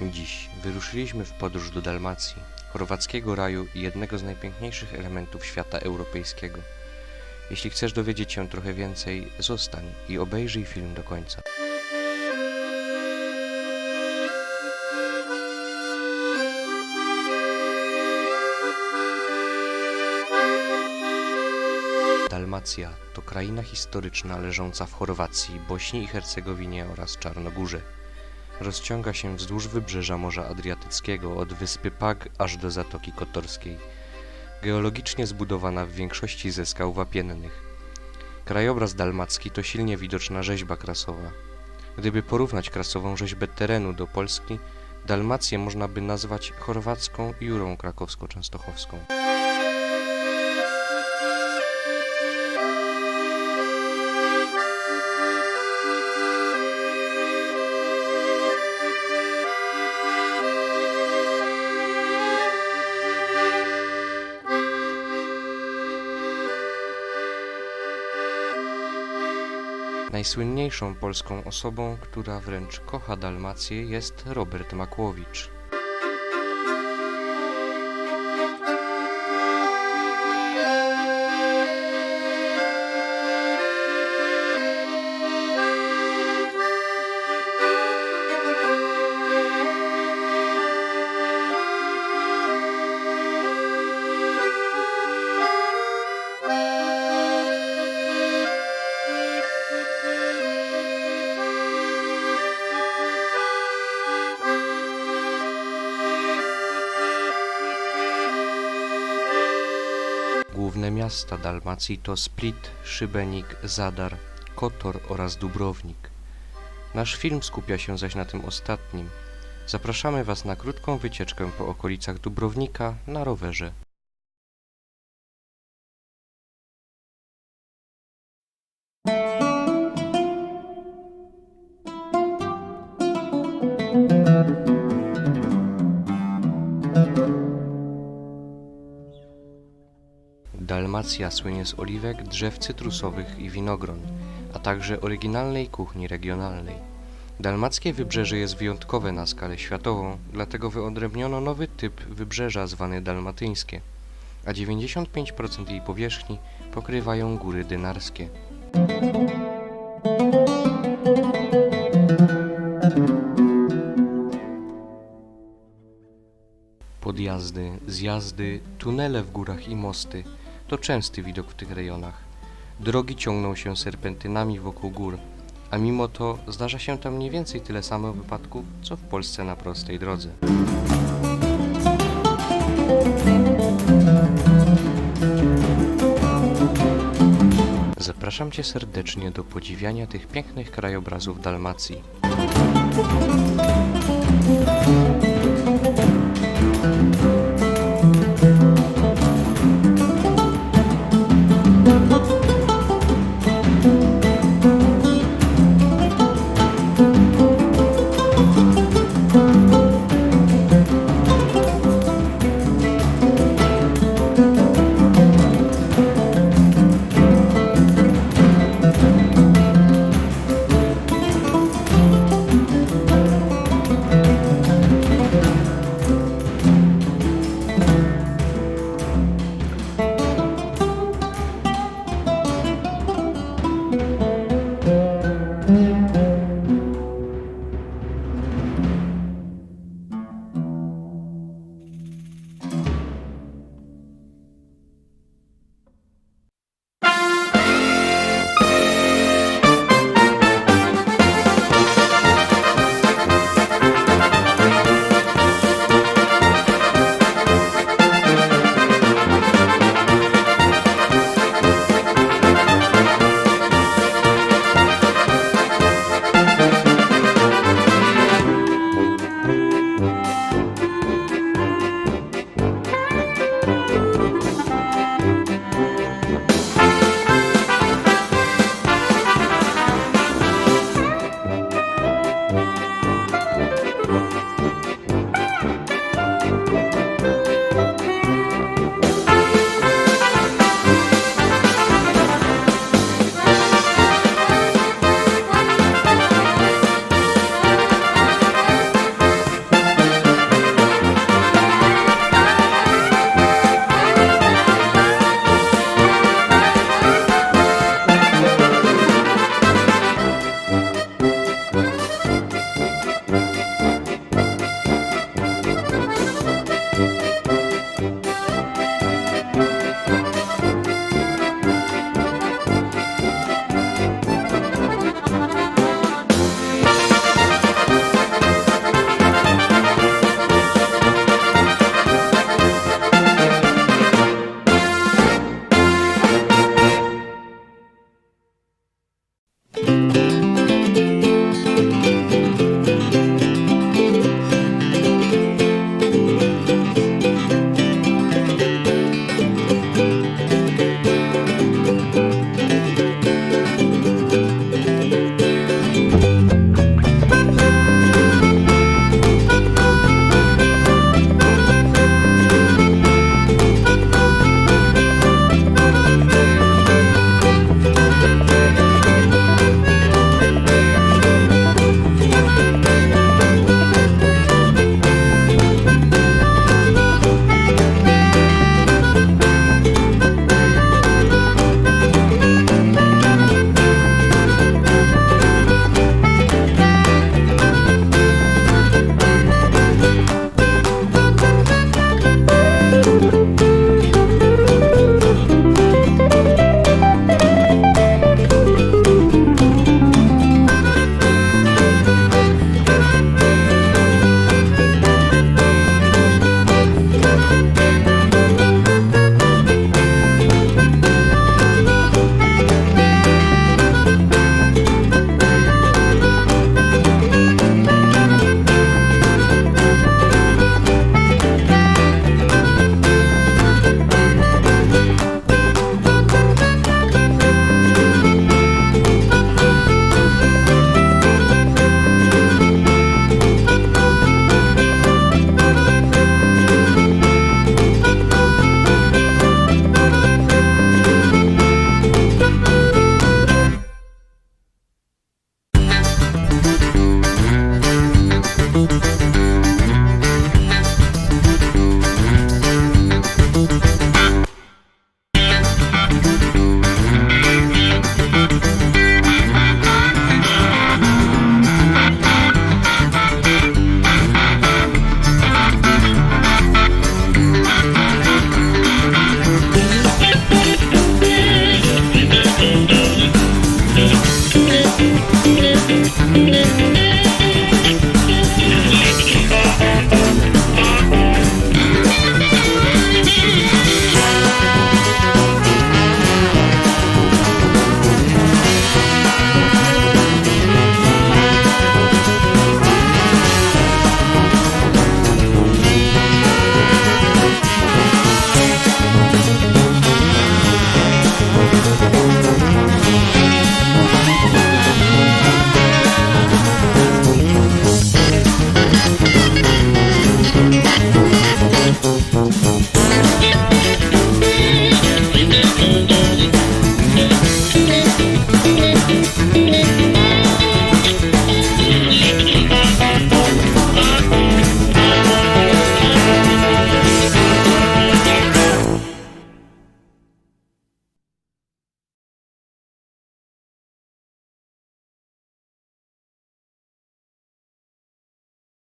Dziś wyruszyliśmy w podróż do Dalmacji, chorwackiego raju i jednego z najpiękniejszych elementów świata europejskiego. Jeśli chcesz dowiedzieć się trochę więcej, zostań i obejrzyj film do końca. Dalmacja to kraina historyczna leżąca w Chorwacji, Bośni i Hercegowinie oraz Czarnogórze. Rozciąga się wzdłuż wybrzeża Morza Adriatyckiego od wyspy Pag aż do Zatoki Kotorskiej. Geologicznie zbudowana w większości ze skał wapiennych. Krajobraz dalmacki to silnie widoczna rzeźba krasowa. Gdyby porównać krasową rzeźbę terenu do Polski, Dalmację można by nazwać chorwacką Jurą krakowsko-częstochowską. Najsłynniejszą polską osobą, która wręcz kocha Dalmację, jest Robert Makłowicz. Miasta Dalmacji to Split, Szybenik, Zadar, Kotor oraz Dubrownik. Nasz film skupia się zaś na tym ostatnim. Zapraszamy Was na krótką wycieczkę po okolicach Dubrownika na rowerze. Dalmacja słynie z oliwek, drzew cytrusowych i winogron, a także oryginalnej kuchni regionalnej. Dalmackie wybrzeże jest wyjątkowe na skalę światową, dlatego wyodrębniono nowy typ wybrzeża zwany dalmatyńskie, a 95% jej powierzchni pokrywają góry dynarskie. Podjazdy, zjazdy, tunele w górach i mosty to częsty widok w tych rejonach. Drogi ciągną się serpentynami wokół gór, a mimo to zdarza się tam mniej więcej tyle samo wypadków, co w Polsce na prostej drodze. Zapraszam Cię serdecznie do podziwiania tych pięknych krajobrazów Dalmacji.